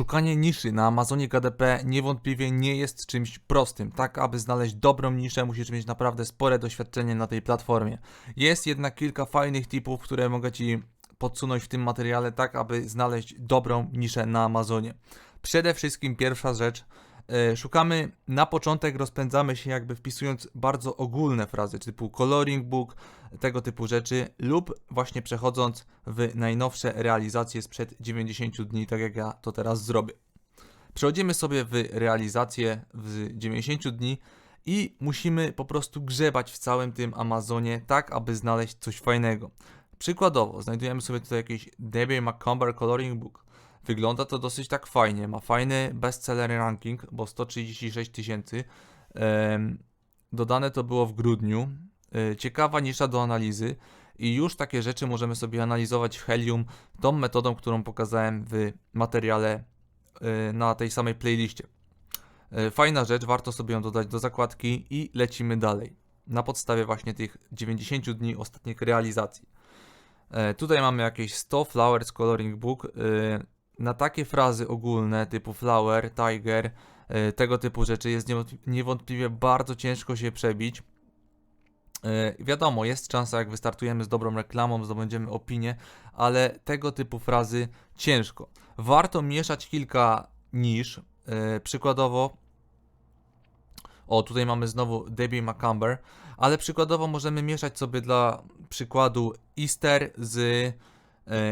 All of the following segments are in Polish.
Szukanie niszy na Amazonie KDP niewątpliwie nie jest czymś prostym. Tak, aby znaleźć dobrą niszę, musisz mieć naprawdę spore doświadczenie na tej platformie. Jest jednak kilka fajnych tipów, które mogę Ci podsunąć w tym materiale, tak aby znaleźć dobrą niszę na Amazonie. Przede wszystkim pierwsza rzecz. E, Szukamy na początek, rozpędzamy się jakby wpisując bardzo ogólne frazy typu coloring book, tego typu rzeczy, lub właśnie przechodząc w najnowsze realizacje sprzed 90 dni, tak jak ja to teraz zrobię. Przechodzimy sobie w realizację w 90 dni i musimy po prostu grzebać w całym tym Amazonie, tak aby znaleźć coś fajnego. Przykładowo, znajdujemy sobie tutaj jakiś Debbie McComber Coloring Book. Wygląda to dosyć tak fajnie, ma fajny bestseller ranking, bo 136 tysięcy. Dodane to było w grudniu. E, Ciekawa nisza do analizy i już takie rzeczy możemy sobie analizować w Helium tą metodą, którą pokazałem w materiale e, na tej samej playliście. E, Fajna rzecz, warto sobie ją dodać do zakładki i lecimy dalej. Na podstawie właśnie tych 90 dni ostatnich realizacji. Tutaj mamy jakieś 100 Flowers Coloring Book. Na takie frazy ogólne typu flower, tiger, e, tego typu rzeczy jest niewątp- niewątpliwie bardzo ciężko się przebić. E, Wiadomo, jest szansa, jak wystartujemy z dobrą reklamą, zdobędziemy opinię, ale tego typu frazy ciężko. Warto mieszać kilka nisz. e, Przykładowo, o tutaj mamy znowu Debbie McCumber, ale przykładowo możemy mieszać sobie dla przykładu Easter z,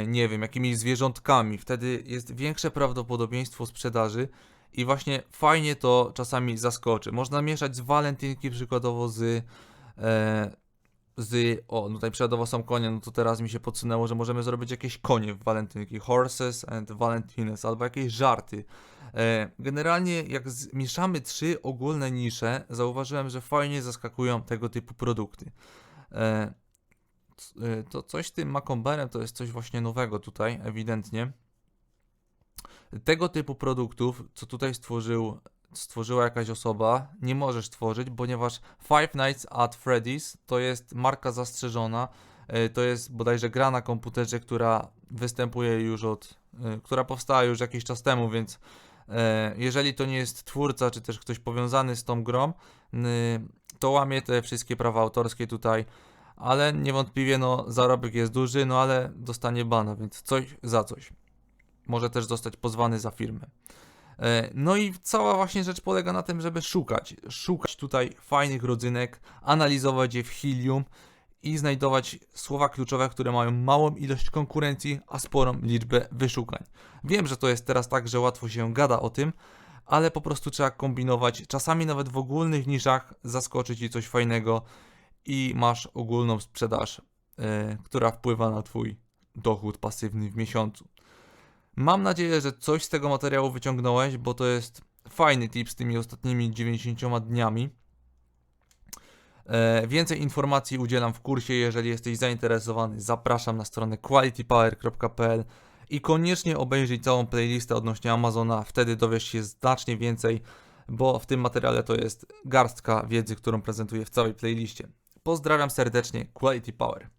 nie wiem, jakimiś zwierzątkami. Wtedy jest większe prawdopodobieństwo sprzedaży i właśnie fajnie to czasami zaskoczy. Można mieszać z walentynki przykładowo z, e, z, o, no tutaj przykładowo są konie, no to teraz mi się podsunęło, że możemy zrobić jakieś konie w walentynki, horses and valentines, albo jakieś żarty. E, Generalnie jak zmieszamy trzy ogólne nisze, zauważyłem, że fajnie zaskakują tego typu produkty. E, e, To coś z tym Macomberem to jest coś właśnie nowego tutaj, ewidentnie. Tego typu produktów, co tutaj stworzył, stworzyła jakaś osoba, nie możesz tworzyć, ponieważ Five Nights at Freddy's to jest marka zastrzeżona. E, To jest bodajże gra na komputerze, która występuje już od, e, która powstała już jakiś czas temu, więc jeżeli to nie jest twórca, czy też ktoś powiązany z tą grą, to łamie te wszystkie prawa autorskie tutaj, ale niewątpliwie no, zarobek jest duży, no ale dostanie bana, więc coś za coś. Może też zostać pozwany za firmę. E, No i cała właśnie rzecz polega na tym, żeby szukać. Szukać tutaj fajnych rodzynek, analizować je w Helium i znajdować słowa kluczowe, które mają małą ilość konkurencji, a sporą liczbę wyszukań. Wiem, że to jest teraz tak, że łatwo się gada o tym, ale po prostu trzeba kombinować. Czasami nawet w ogólnych niszach zaskoczy ci coś fajnego i masz ogólną sprzedaż, e, która wpływa na twój dochód pasywny w miesiącu. Mam nadzieję, że coś z tego materiału wyciągnąłeś, bo to jest fajny tip z tymi ostatnimi 90 dniami. E, Więcej informacji udzielam w kursie. Jeżeli jesteś zainteresowany, zapraszam na stronę qualitypower.pl i koniecznie obejrzyj całą playlistę odnośnie Amazona. Wtedy dowiesz się znacznie więcej, bo w tym materiale to jest garstka wiedzy, którą prezentuję w całej playliście. Pozdrawiam serdecznie, Quality Power.